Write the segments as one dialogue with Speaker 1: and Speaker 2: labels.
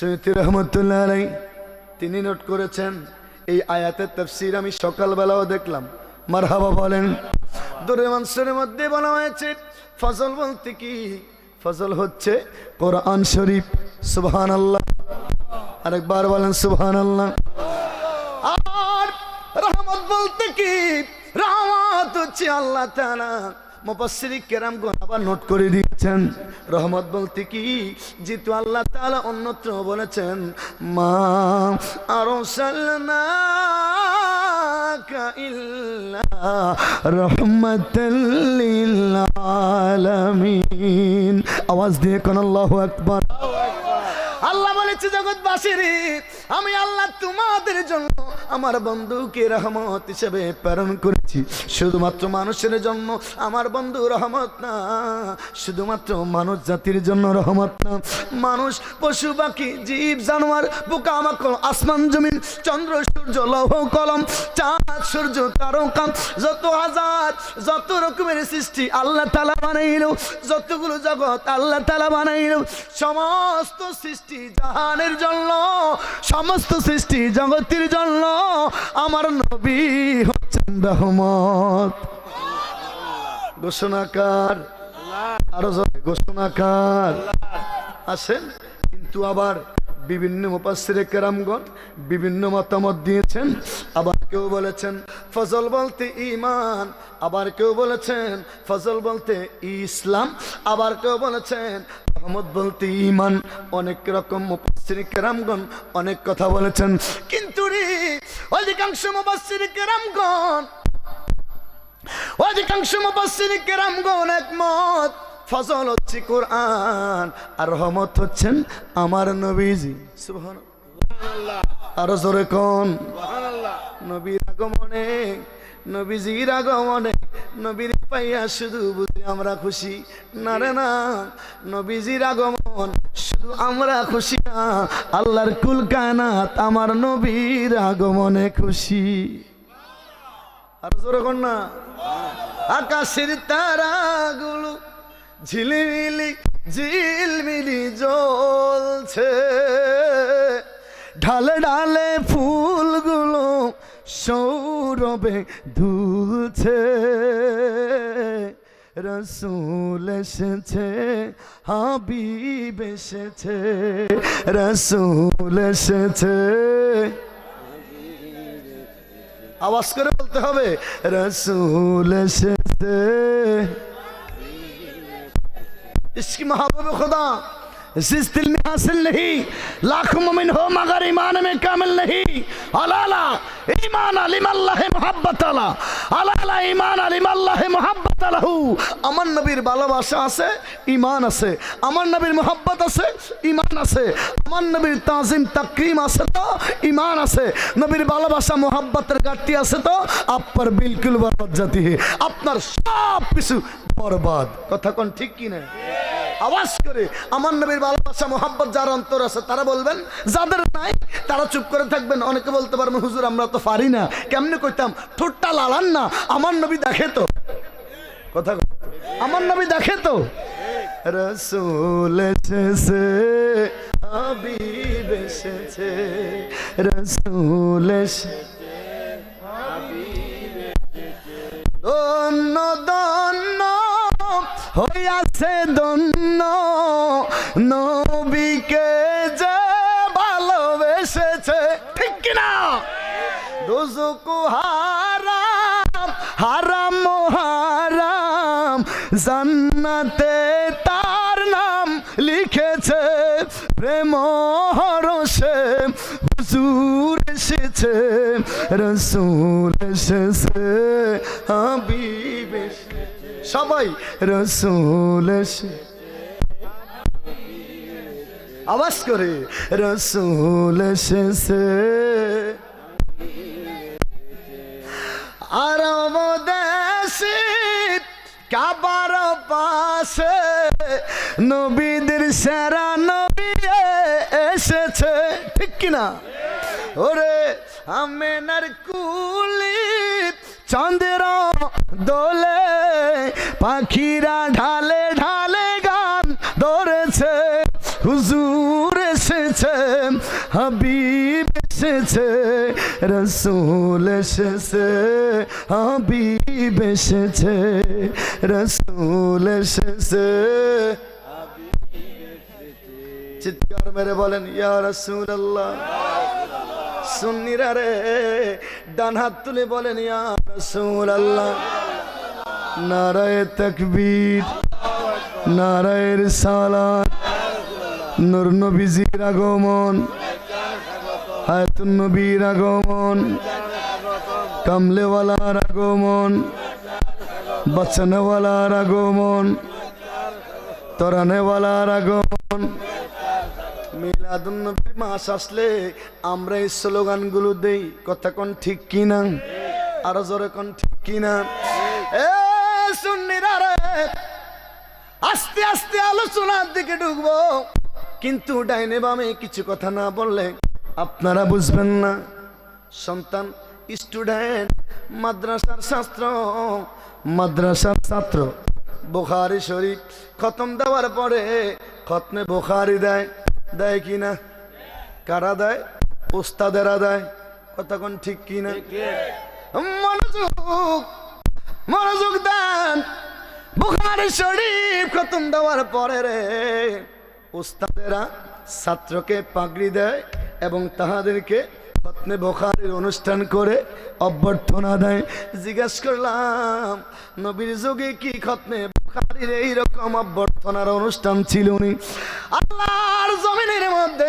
Speaker 1: সৈয়দ রহমতুল্লাহ আলাই, তিনি নোট করেছেন, এই আয়াতের তফসির আমি সকালবেলাও দেখলাম। মারহাবা বলেন, দূরে মানসুরের মধ্যে বলা হয়েছে, ফজল বলতে কি? ফজল হচ্ছে কোরআন শরীফ সুবহান আল্লাহ আরেকবার বলেন সুবহান আল্লাহ আর রহমত বলতে কি? রহমত হচ্ছে আল্লাহ তাআলা। মুফাসসিরি কেরাম আবার নোট করে দিয়েছেন। রহমত বলতে কি? যেহেতু আল্লাহ তাআলা অন্যত্র বলেছেন, মা আরসালনাকা ইল্লা রাহমাতাল লিল আলামিন। আওয়াজ দিয়ে কোন আল্লাহু আকবার। আল্লাহ বলেছে, জগৎবাসীর, আমি আল্লাহ তোমাদের জন্য আমার বন্ধুকে রহমত হিসেবে প্রেরণ করেছি শুধুমাত্র মানুষের জন্য আমার বন্ধু রহমত না, শুধুমাত্র মানুষ জাতির জন্য রহমত না। মানুষ, পশু, পাখি, জীব, জানোয়ার, পোকা, মাকড়, আসমান, জমিন, চন্দ্র, সূর্য, লৌহ, কলম, চাঁদ, সূর্য তারকা যত হাজার যত রকমের সৃষ্টি আল্লাহ তালা বানাইল, যতগুলো জগৎ আল্লাহ তালা বানাইল, সমস্ত সৃষ্টি জাহানের জন্য, সমস্ত সৃষ্টি জগতের জন্য, আমার নবী রহমত। ঘোষণাকার, আরও ঘোষণাকার। আসেন, কিন্তু আবার বিভিন্ন মুপাসিরে কেরামগণ বিভিন্ন মতামত দিয়েছেন। আবার কেউ বলেছেন, ফজল বলতে ইমান আবার কেউ বলেছেন, ফজল বলতে ইসলাম। আবার কেউ বলেছেন রহমত বলতে ইমান অনেক রকম কেরামগণ অনেক কথা বলেছেন। কিন্তু রে অধিকাংশ মুপাসির কেরামগণ অধিকাংশ মুফাসসির কেরামগণ একমত ফজল হচ্ছে কোরআন আর রহমত হচ্ছেন আমার নবীজি। সুবহানাল্লাহ। আরও জোরে কোন? নবীর আগমনে নবীজির আগমনে নবীর পাইয়া শুধু বুঝি আমরা খুশি। না রে না, নবীজির আগমন শুধু আমরা খুশি না, আল্লাহর কুল কায়নাত আমার নবীর আগমনে খুশি। আর জোরে না। আকাশের তারাগুলো ঝিলিমিলি, ঝিলমিলি জ্বলছে। ঢালে ঢালে ফুলগুলো সৌরভে দুলছে রসুল এসেছে হাবিব এসেছে রসুল এসেছে আওয়াজ করে বলতে হবে রসুল এসেছে इसकी मोहब्बत खुदा जिस दिल में हासिल नहीं लाख मोमिन हो मगर ईमान में कामिल नहीं अलाला ইমান ইমান আমার নবীর ভালোবাসা আছে ইমান আছে। আমার নবীর আছে ইমান আছে। আমার নবীর তাজিম, তাকরিম আছে তো ইমান আছে। নবীর ভালোবাসা, মোহাব্বতের ঘাটতি আছে তো, আপনার বিলকুল বরবাদ জাতি আপনার সব কিছু বরবাদ। কথা কোন ঠিক কিনা আওয়াজ করে আমার নবীর ভালোবাসা, মোহাব্বত যার অন্তর আছে, তারা বলবেন, যাদের নাই, তারা চুপ করে থাকবেন। অনেকে বলতে পারবেন, হুজুর, আমরা তো পারি না। কেমনে কইতাম, ঠোঁটটা লালান না, আমার নবী দেখে তো। কথা আমার নবী দেখে তো। রসুল রসুল দন্য হইয়াছে দন্য রসুল এসেছে। হাবিব এসেছে। সবাই রসুল এসে আওয়াজ করে, রসুল এসেছে। আরব দেশে কাবার পাশে নবীদের সেরা নবী এসেছে। ঠিক কিনা? ওরে আমেনার কুলি চন্দ্র দোলে, পাখিরা ঢালে ঢালে গান ধরেছে, হুজুর এসেছে, হাবিব এসেছে, রসুল এসেছে, হাবিব এসেছে, রসুল এসেছে। চিৎকার মেরে বলেন, ইয়া রসুল আল্লাহ সুন্নিরা রে, ডান হাত তুলে বলেন, ইয়া আল্লাহ নারায় তকবীর নারায়ের সালাত নূর নবীজির আগমন, হায়াতুন নবীর আগমন, কামলেওয়ালার আগমন বাঁচানেওয়ালার আগমন, তরানেওয়ালার আগমন মিলাদুন্নবীর মাস আসলে আমরা এই স্লোগানগুলো দেই। কথা কোন ঠিক কিনা? আরও জোরে কোন ঠিক কিনা? এ সুন্নিরা রে, আস্তে আস্তে আলোচনার দিকে ঢুকবো। কিন্তু ডাইনে বামে কিছু কথা না বললে আপনারা বুঝবেন না। সন্তান, স্টুডেন্ট, মাদ্রাসার ছাত্র মাদ্রাসার ছাত্র, বোখারি শরীফ খতম দেওয়ার পরে খতমে বোখারি দেয়। দেয় কি না? কারা দেয়? ওস্তাদেরা দেয়। কতক্ষণ ঠিক কি না? মনোযোগ মনোযোগ দেন। বুখারি শরীফ খতম দেওয়ার পরে রে, উস্তাদেরা ছাত্রকে পাগড়ি দেয় এবং তাহাদেরকে খতনে বোখারির অনুষ্ঠান করে অভ্যর্থনা দেয়। জিজ্ঞেস করলাম, নবীর যুগে কি খতনে বোখারির এইরকম অভ্যর্থনার অনুষ্ঠান ছিল উনি আল্লাহর জমিনের মধ্যে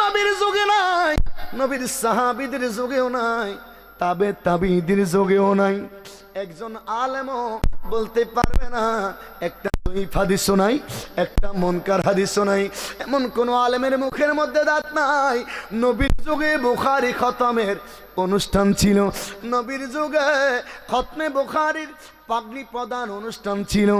Speaker 1: নবীর যুগে নাই, নবীর সাহাবিদের যুগেও নাই, তাবে তাবিদের যুগেও নাই। একজন আলেমও বলতে পারবে না। একটা হাদিস শোনাই একটা মনকার হাদিস শোনাই এমন কোন আলেমের মুখের মধ্যে দাঁত নাই। নবীর যুগে বুখারি খতমের অনুষ্ঠান ছিল। নবীর যুগে খতমে বুখারির পাগড়ি প্রদান অনুষ্ঠান ছিল।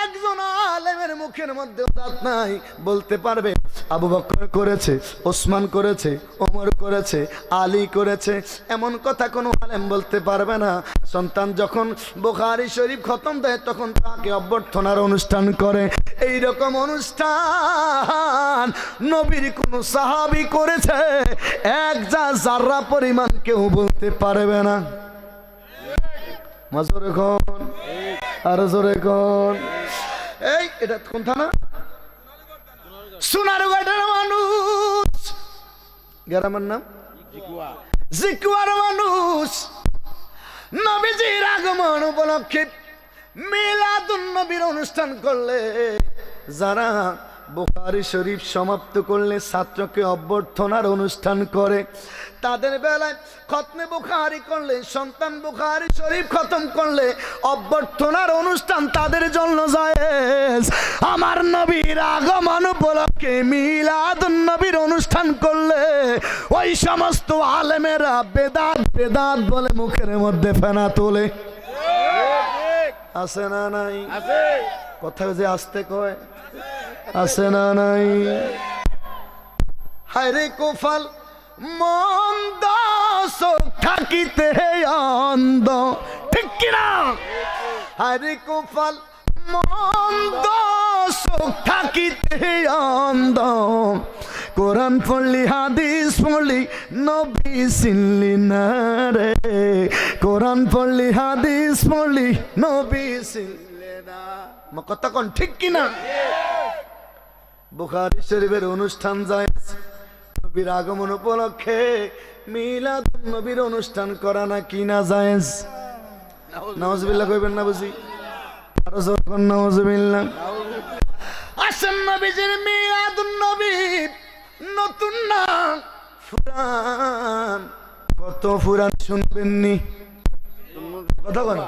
Speaker 1: একজন আলেমের মুখের মধ্যে দাঁত নাই। বলতে পারবে, আবু বকর করেছে, ওসমান করেছে, ওমর করেছে, আলী করেছে। এমন কথা কোনো আলেম বলতে পারবে না। সন্তান যখন বুখারি শরীফ খতম দেয় তখন তাকে অভ্যর্থনার অনুষ্ঠান করে। এই রকম অনুষ্ঠান নবীর কোন সাহাবি করেছে এক যা জাররা পরিমাণ কেউ বলতে পারবে না। মাজরে কোন? আর জোরে কোন? এই এটা কোন থানা? সোনার মানুষ। গ্রামের নাম? জিকুয়ার মানুষ। নবীজির আগমন উপলক্ষে মিলাদুন নবীর অনুষ্ঠান করলে, যারা বুখারি শরীফ সমাপ্ত করলে ছাত্রকে অভ্যর্থনার অনুষ্ঠান করে, তাদের বেলায় খতমে বুখারি করলে, সন্তান বুখারি শরীফ খতম করলে অভ্যর্থনার অনুষ্ঠান তাদের জন্য যায় আমার নবীর আগমন উপলক্ষে মিলাদুন নবীর অনুষ্ঠান করলে, ওই সমস্ত আলেমেরা বেদাত বেদাত বলে মুখের মধ্যে ফেনা তোলে। আছে না নাই। কোথাও যে আসতে কয় আছে না নাই। হায়রে কোফাল মন্দ চোখ থাকিতে অন্ধ ঠিক কিনা? হায়রে কোফাল মন্দ চোখ থাকিতে অন্ধ কোরআন পড়লি, হাদিস পড়লি, নবী চিনলি না রে। কোরআন পড়লি, হাদিস পড়লি, নবী চিনলি না। কোন, ঠিক কিনা? বুখারি শরীফের অনুষ্ঠান যায়, নবীর আগমন উপলক্ষে মিলাদ নবীর অনুষ্ঠান করা না কি না জায়েজ নওয়াজবিল্লাহ কইবেন না বুঝি? আরও যখন নওয়াজবিল্লাহ আসেন নবীজির মিলাদ নবী নতুন না, ফুরান। কত ফুরান শুনবেননি? কথা বল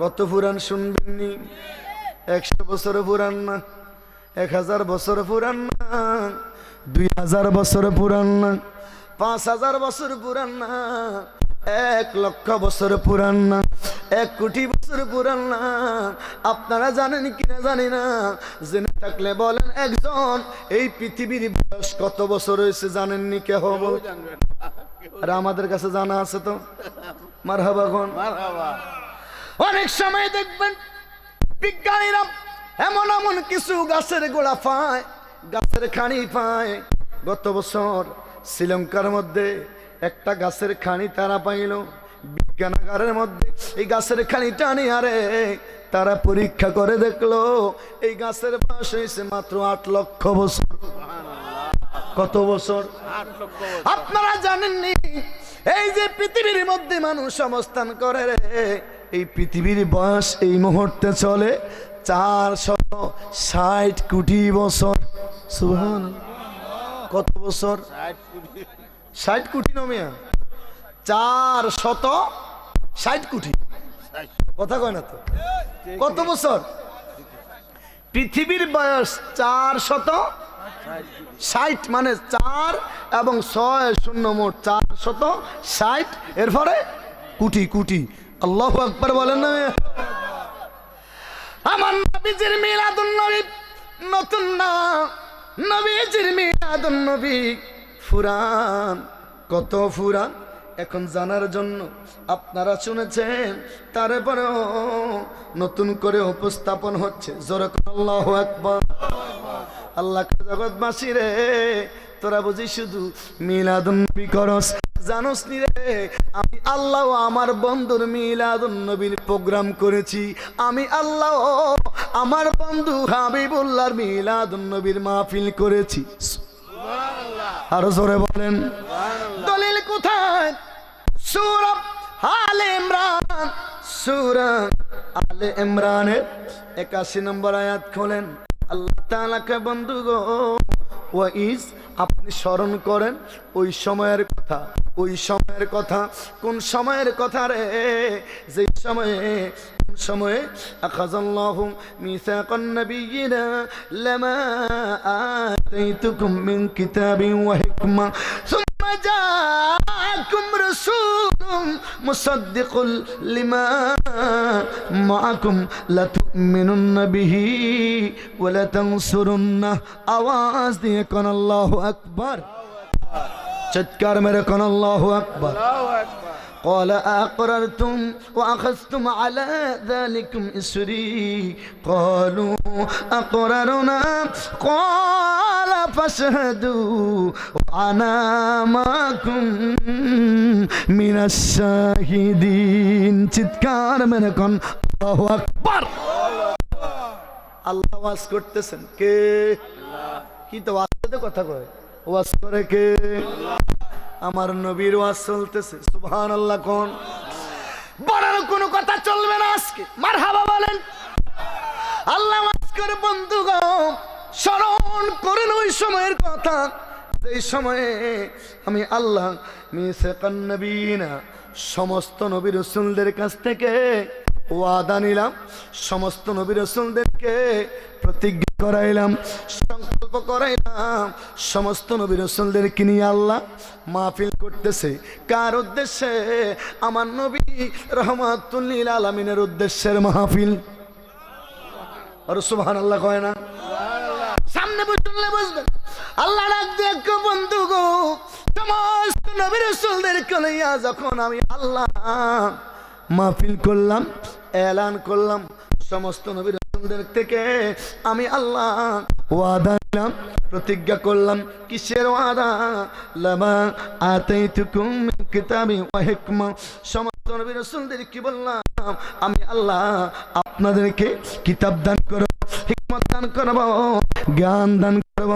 Speaker 1: কত ফুরান শুনবেননি? একশো বছর পুরান না, এক হাজার বছর পুরান না, দুই হাজার বছর পুরান না, পাঁচ হাজার বছর পুরান না, এক লক্ষ বছর পুরান না। এক কোটি বছর পুরান না। আপনারা জানেন কিনা জানি না। জেনে থাকলে বলেন একজন এই পৃথিবীর বয়স কত বছর হয়েছে জানেননি কে হব আর আমাদের কাছে জানা আছে তো। মার হাবাখন অনেক সময় দেখবেন বিজ্ঞানীরা এমন এমন কিছু গাছের গোড়া পায় গাছের খানি পায়। গত বছর শ্রীলঙ্কার মধ্যে একটা গাছের খানি তারা পাইল। বিজ্ঞানাগারের মধ্যে এই গাছের খানি টানি, আরে তারা পরীক্ষা করে দেখল, এই গাছের বয়স হয়েছে মাত্র আট লক্ষ বছর। কত বছর? আপনারা জানেননি, এই যে পৃথিবীর মধ্যে মানুষ অবস্থান করে রে, এই পৃথিবীর বয়স এই মুহূর্তে চলে চারশত ষাট কোটি বছর। সুহান কত বছর? ষাট কোটি নমিয়া। চার শত ষাট কোটি। কথা কয় না তো? কত বছর? পৃথিবীর বয়স চার শত ষাট মানে চার এবং ছয় শূন্য মোট চার শত ষাট। এরপরে কুটি কুটি। আল্লাহ আকবার বলেন না আমার নবীজির মিলাদুন নবী নতুন না। নবীজির মিলাদুন নবী ফুরান। কত ফুরান? এখন জানার জন্য আপনারা শুনেছেন, তারপরেও নতুন করে উপস্থাপন হচ্ছে। জোরক আল্লাহ আকবার আল্লাহ জগৎবাসী রে, তোরা বুঝি শুধু মিলাদুন নবী করস। জানোস নি রে, আমি আল্লাহ আমার বন্ধুর মিলাদুন নবীর প্রোগ্রাম করেছি। আমি আল্লাহ আমার বন্ধু হাবিবুল্লাহর মিলাদুন নবীর মাহফিল করেছি। আরও জোরে বলেন। দলিল কোথায়? সুরব আলে ইমরান। সুরা আলে ইমরানের একাশি নম্বর আয়াত খোলেন আল্লাহ তাআলাকে বন্ধু গো ওয়াইজ আপনি স্মরণ করেন ওই সময়ের কথা ওই সময়ের কথা কোন সময়ের কথা রে? যে সময়ে সময়ে আখাযাল্লাহু মিসাকান নাবিয়িনা লামা আতাইতুকুম মিন কিতাবিন ওয়া হিকমা সুম্মা জাআকুম রাসূলুম মুসাদ্দিকুল লিমা মাআকুম লাতুমিনুন্না বিহি ওয়া লাতানসুরুন্না আওয়াজ দিয়ে কোন আল্লাহু আকবার। চিৎকার মেরে কোন আল্লাহু আকবার আল্লাহু আকবার। قال أقررتم وأخذتم على ذلكم إسري قالوا أقررنا قال فاشهدوا وأنا معكم من الشاهدين চিৎকার মেরে কোন আল্লাহু আকবার আল্লাহ ওয়াজ করতেছেন কে কি তো ওয়াজে কথা কয় ওয়াজ করে কে আমার নবীর ওয়াজ চলতেছে সুবহান আল্লাহ কোন? বড়ার কোনো কথা চলবে না আজকে। মারহাবা বলেন। আল্লাহ ওয়াজ করে বন্ধু গো স্মরণ করেন ওই সময়ের কথা। সেই সময়ে আমি আল্লাহ মিসাকান নবীনা, সমস্ত নবী রসুলদের কাছ থেকে ওয়াদা নিলাম, সমস্ত নবী রসুলদেরকে প্রতিজ্ঞা করাইলাম, সংকল্প করাইলাম, সমস্ত নবী রসুলদেরকে নিয়ে আল্লাহ মাহফিল করতেছে। কার উদ্দেশ্যে? আমার নবী রহমাতুল্লিল আলমিনের উদ্দেশ্যের মাহফিল। আর সুবহান আল্লাহ কয় না। সামনে বুঝলে বুঝবেন। আল্লাহ ডাক দিয়ে বন্ধু গো, সমস্ত নবী রসুলদেরকে লইয়া যখন আমি আল্লাহ মাহফিল করলাম এলান করলাম সমস্ত নবীর থেকে। আমি আল্লাহ ওয়াদা নিলাম, প্রতিজ্ঞা করলাম, কিসের ওয়াদা? লামা আতেই তুকুম কিতাবি ওয়া হিকমা। সমস্ত নবী রসুলদের কি বললাম? আমি আল্লাহ আপনাদেরকে কিতাব দান করব। হিকমত দান করব, জ্ঞান দান করব।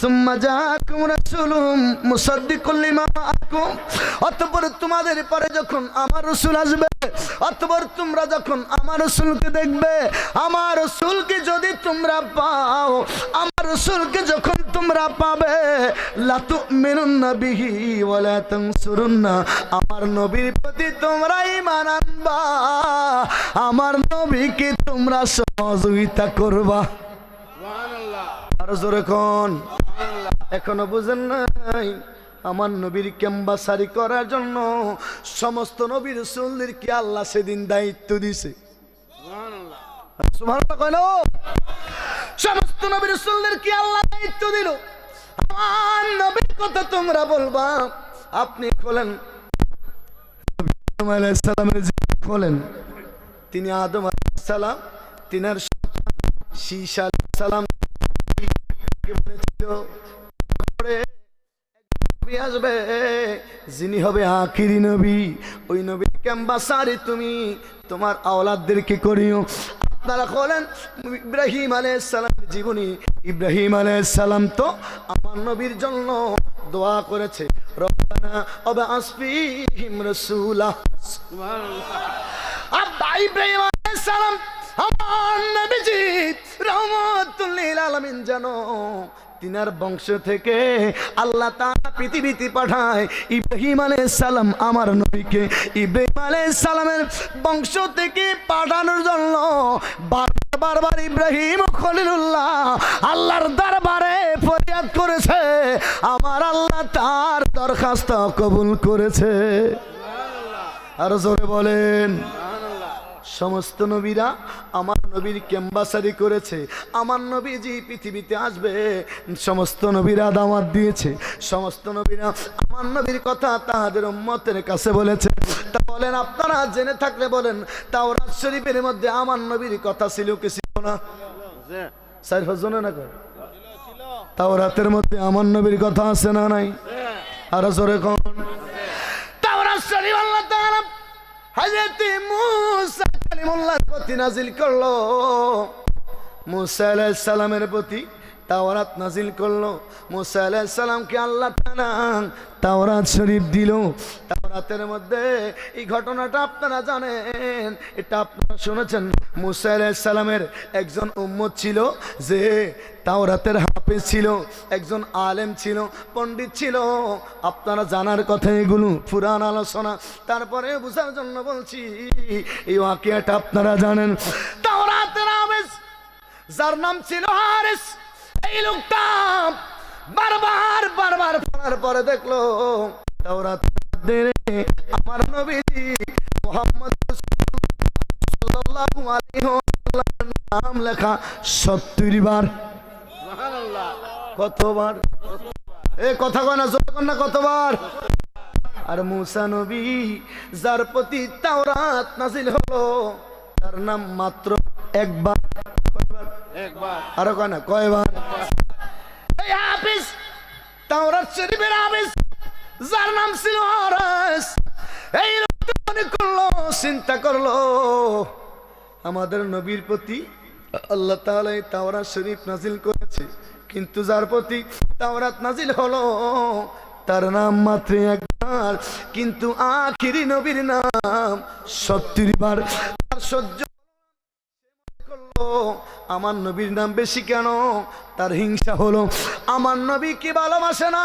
Speaker 1: সুম্মা জাকুম রাসূলুম মুসাদ্দিকুল লিমা মাআকুম। অতঃপর তোমাদের পরে যখন আমার রাসূল আসবে, অতঃপর তোমরা যখন আমার রাসূলকে দেখবে, আমার রাসূলকে যদি তোমরা পাও, আমার রাসূলকে যখন তোমরা পাবে লা তুমিনুন্না বিহি ওয়া লা তানসুরুন্না। আমার নবীর প্রতি তোমরা ঈমান আনবা, আমার নবীকে তোমরা সহযোগিতা করবা। এখনও বুঝেন নাই, আমার নবীর ক্যাম্বাসারি করার জন্য সমস্ত নবীর রসুলদেরকে আল্লাহ সেদিন দায়িত্ব দিছে সমস্ত নবীর রসুলদেরকে আল্লাহ দায়িত্ব দিল। আমার নবীর কথা তোমরা বলবা, আপনি খোলেন সালামের খোলেন তিনি আদম সালাম, তিনার নবী আসবে, যিনি হবে আখিরি নবী। ওই নবীর ক্যাম্বাসারে তুমি তোমার আওলাদদেরকে করিও। আপনারা হলেন ইব্রাহিম আলাইহিস জীবনী। ইব্রাহিম আলাইহিস সালাম তো আমার নবীর জন্য দোয়া করেছে। রব্বানা অবা আসফিহিম রাসূলা। আব্বা, ইব্রাহিম আলাইহিস সালাম আমার নবীজি রহমাতুল্লিল আলামিন জানো, তিনার বংশ থেকে আল্লাহ তাআলা পৃথিবীতে পাঠায়, ইব্রাহিম আলাইহিস সালাম আমার নবীকে। ইব্রাহিম আলাইহিস সালামের বংশ থেকে পাঠানোর জন্য বারবার বারবার ইব্রাহিম খলিলুল্লাহ আল্লাহর দরবারে ফরিয়াদ করেছে, আমার আল্লাহ তার দরখাস্ত কবুল করেছে। আর জোরে বলেন। সমস্ত নবীরা আমার নবীর ক্যাম্বাসারি করেছে, আমার নবী যে পৃথিবীতে আসবে। সমস্ত নবীরা দাওয়াত দিয়েছে, সমস্ত নবীরা আমার নবীর কথা তাহাদের উম্মতের কাছে বলেছে। তা বলেন, আপনারা জেনে থাকলে বলেন, তাওরাত শরীফের মধ্যে আমার নবীর কথা ছিল কি ছিল না? স্যার হজনে না কর তাওরাতের মধ্যে আমার নবীর কথা আছে না নাই? আর জোরে কোন তাওরাত শরীফ আল্লাহ তাআলা হযরত মুসা কালিমুল্লাহর প্রতি নাজিল করল। মুসা আলাইহিস সালামের প্রতি তাওরাত নাজিল করল। মুসা আলাইহিস সালামকে আল্লাহ তাআলা তাওরাত শরীফ দিল। তাওরাতের মধ্যে এই ঘটনাটা আপনারা জানেন। এটা আপনারা শুনেছেন। মুসা সালামের একজন উম্মত ছিল যে তাওরাতের হাফেজ ছিল, একজন আলেম ছিল, পণ্ডিত ছিল। আপনারা জানার কথা এগুলো, পুরাণ আলোচনা। তারপরে বোঝার জন্য বলছি, এই ওয়াকিয়াটা আপনারা জানেন। তাওরাতের হাফেজ, যার নাম ছিল হারিস। এই লোকটা বারবার বারবার পড়ার পরে দেখল, তাওরাত আমার নবীজি মোহাম্মদ সাল্লাল্লাহু আলাইহি ওয়াসাল্লামের নাম লেখা সত্তর বার। কতবার? এ কথা কয় না জোর না কতবার? আর মুসা নবী যার প্রতি তাওরাত নাজিল হলো তার নাম মাত্র একবার। কয়বার? আরও কয় না কয়বার? এই হাফিজ তাওরাত শরীফের হাফিজ। যার নাম ছিল হরাস এই মনে করল, চিন্তা করল, আমাদের নবীর প্রতি আল্লাহ তাআলা তাওরা শরীফ নাজিল করেছে। কিন্তু যার প্রতি তাওরাত নাজিল হলো, তার নাম মাত্র একবার। কিন্তু আখিরি নবীর নাম সত্তর বার সহ্য আমার নবীর নাম বেশি কেন? তার হিংসা হলো, আমার নবী নবীকে ভালোবাসে না?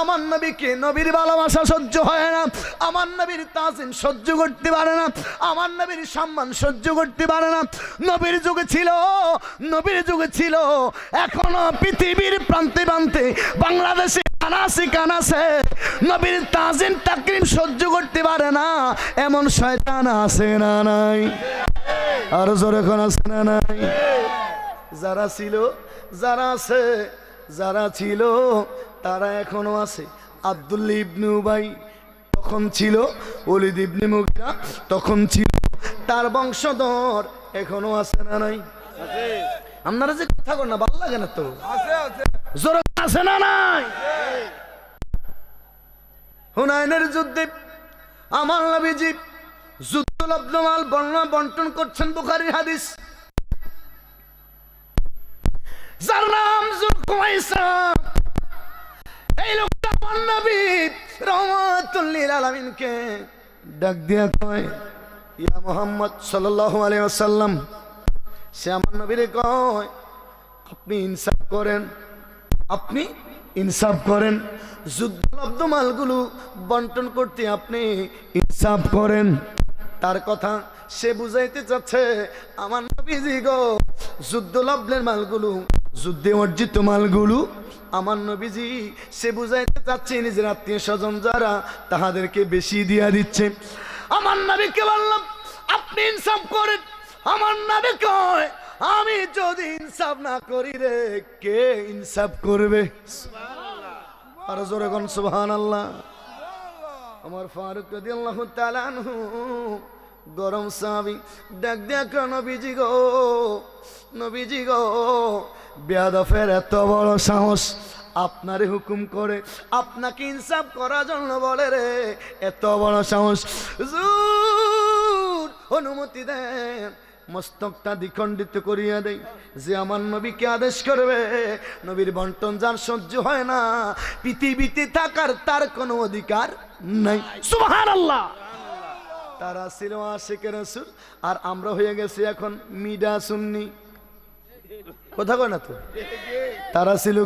Speaker 1: আমার নবীকে নবীর ভালোবাসা সহ্য হয় না? আমার নবীর তাজিম সহ্য করতে পারে না? আমার নবীর সম্মান সহ্য করতে পারে না? নবীর যুগে ছিল, নবীর যুগে ছিল, এখনও পৃথিবীর প্রান্তে প্রান্তে বাংলাদেশে কানাসি কানাসে নবীর তাজিম তাকরিম সহ্য করতে পারে না। এমন শয়তান আছে না নাই? আরও জোরে কোন আছে না নাই? যারা ছিল যারা আছে যারা ছিল তারা এখনও আছে। আব্দুল্লি ইবনে উবাই তখন ছিল অলিদ ইবনে মুগিরা তখন ছিল। তার বংশধর এখনও আছে না নাই? আপনারা যে কথা কর না ভালো লাগে না তো? জোরে আছে না নাই? হুনায়নের যুদ্ধে আমার নবীজি যুদ্ধলব্ধ মাল বর্ণনা বন্টন করছেন বুখারীর হাদিস। যার নাম এই লোকটা ডাক দিয়া কয়, ইয়া মোহাম্মদ সে আমার নবীরে কয়, আপনি ইনসাফ করেন, আপনি ইনসাফ করেন। যুদ্ধলব্ধ মালগুলো বন্টন করতে আপনি ইনসাফ করেন। তার কথা সে বুঝাইতে চাচ্ছে আমার নবীজি গো যুদ্ধলব্ধের মালগুলো যুদ্ধে অর্জিত মালগুলো আমার নবীজি সে বুঝাইতে চাচ্ছে নিজের আত্মীয় স্বজন যারা তাহাদেরকে বেশি দিয়া দিচ্ছে। আমার নবীকে বললাম আপনি ইনসাফ করেন। আমার নবী কয় আমি যদি ইনসাফ না করি রে কে ইনসাফ করবে? আর জোরে কোন সুবহান আল্লাহ আমার ফারুক গরম সাবি, ডাক দেখ নবীজি গো নবীজি গো, বেয়াদফের এত বড় সাহস, আপনারে হুকুম করে আপনাকে ইনসাফ করার জন্য বলে রে, এত বড় সাহস। অনুমতি দেন মস্তকটা দ্বিখণ্ডিত করিয়া দেই। যে আমার নবীকে আদেশ করবে নবীর বন্টন যার সহ্য হয় না পৃথিবীতে থাকার তার কোনো অধিকার নাই। সুবহান আল্লাহ তারা ছিল আশেখ রসুল আর আমরা হয়ে গেছি এখন মিডা সুন্নি। কথা কয় না তো? তারা ছিল